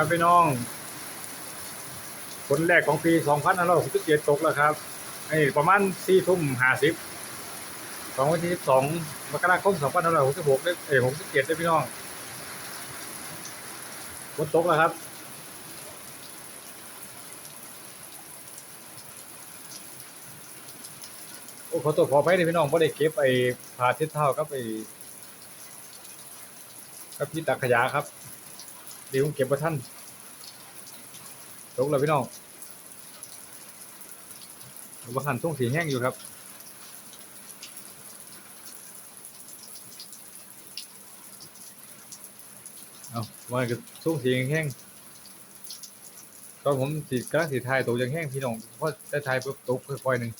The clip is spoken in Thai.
ครับพี่น้องคนแรกของปี2567ตกแล้วครับไอ้ประมาณ4ทุ่ม50ของวันที่12มกราคม2566ได้เอ้ย67ได้พี่น้องฝนตกแล้วครับโอ้ขอตัวขอไปเลยพี่น้องบ่ได้เก็บไอ้ผ้าเช็ดเท้ากับไอ้กับที่ตักขยะครับ เดี๋ยวผมเก็บบ่ทันตกแล้วพี่น้องบ่ทันช่วงสีแห้งอยู่ครับเอาว่าก็ช่วงสีแห้งตอนผมสีกำลังสีทายตกยังแห้งพี่น้องเพราะได้ทายปุ๊บตกค่อยๆหนึ่ง